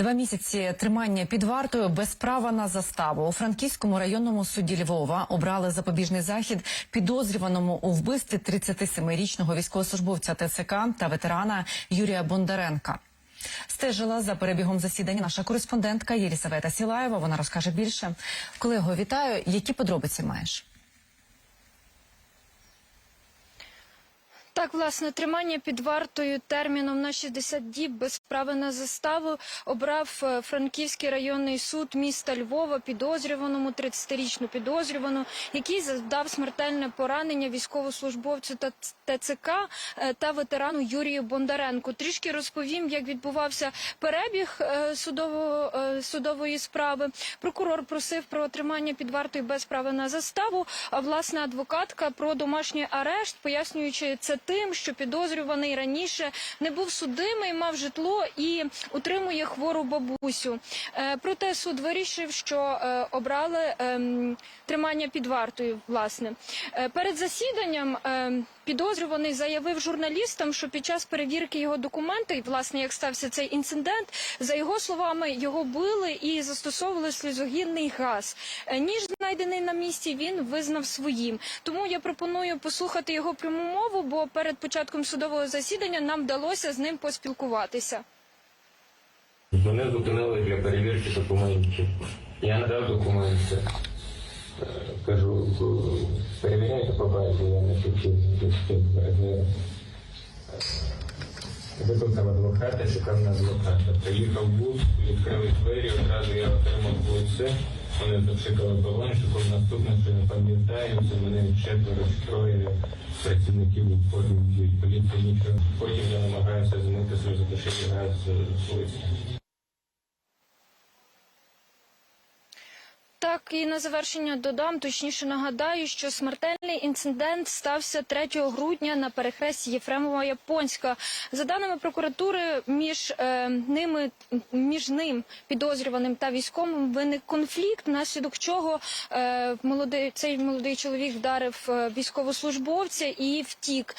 Два місяці тримання під вартою без права на заставу у Франківському районному суді Львова обрали запобіжний захід підозрюваному у вбивстві 37-річного військовослужбовця ТЦК та ветерана Юрія Бондаренка. Стежила за перебігом засідання наша кореспондентка Єлісавета Сілаєва. Вона розкаже більше. Колего, вітаю. Які подробиці маєш? Так, власне, тримання під вартою терміном на 60 діб без права на заставу обрав е, Франківський районний суд міста Львова підозрюваному 30-річну підозрювану, який завдав смертельне поранення військовослужбовцю та ТЦК е, та ветерану Юрію Бондаренку. Трішки розповім, як відбувався перебіг е, судового судової справи. Прокурор просив про тримання під вартою без права на заставу. А власне адвокатка про домашній арешт, пояснюючи це тим, що підозрюваний раніше не був судимий, мав житло і утримує хвору бабусю. Е, Проте суд вирішив, що е, обрали ем, тримання під вартою. Власне Е, перед засіданням ем, підозрюваний заявив журналістам, що під час перевірки його документів, власне, як стався цей інцидент, за його словами, його били і застосовували сльозогінний газ. Ніж знайдений на місці, він визнав своїм. Тому я пропоную послухати його пряму мову, бо перед початком судового засідання нам вдалося з ним поспілкуватися. Мене зупинили для перевірки документів. Я надав документи. Е, Кажу, «Е, перевіряйте по базі, я не хотів Викликав адвоката, чекав на адвоката. Приїхав був, відкрили двері, одразу я отримав лице. Вони зачекали балончиком, наступне, що не пам'ятаю, це мене четверо троє працівників у формі б'ють. Потім я намагаюся змити сльозотушити газ з лиця. Так і на завершення додам, точніше нагадаю, що смертельний інцидент стався 3 грудня на перехресті Єфремова Японська. За даними прокуратури, між е, ними між ним підозрюваним та військовим виник конфлікт, внаслідок чого е, молодий цей молодий чоловік вдарив е, військовослужбовця і втік.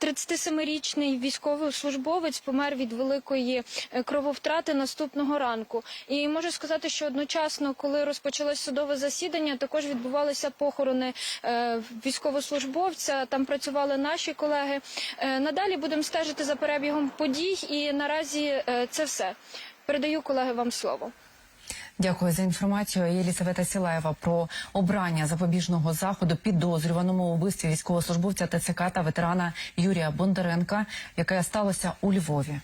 37-річний військовослужбовець помер від великої е, крововтрати наступного ранку. І можу сказати, що одночасно, коли розпочалось судове засідання, також відбувалися похорони е, військовослужбовця. Там працювали наші колеги. Е, надалі будемо стежити за перебігом подій, і наразі е, це все. Передаю колеги вам слово. Дякую за інформацію. Єлісавета Сілаєва про обрання запобіжного заходу підозрюваному у вбивстві військовослужбовця ТЦК та ветерана Юрія Бондаренка, яке сталося у Львові.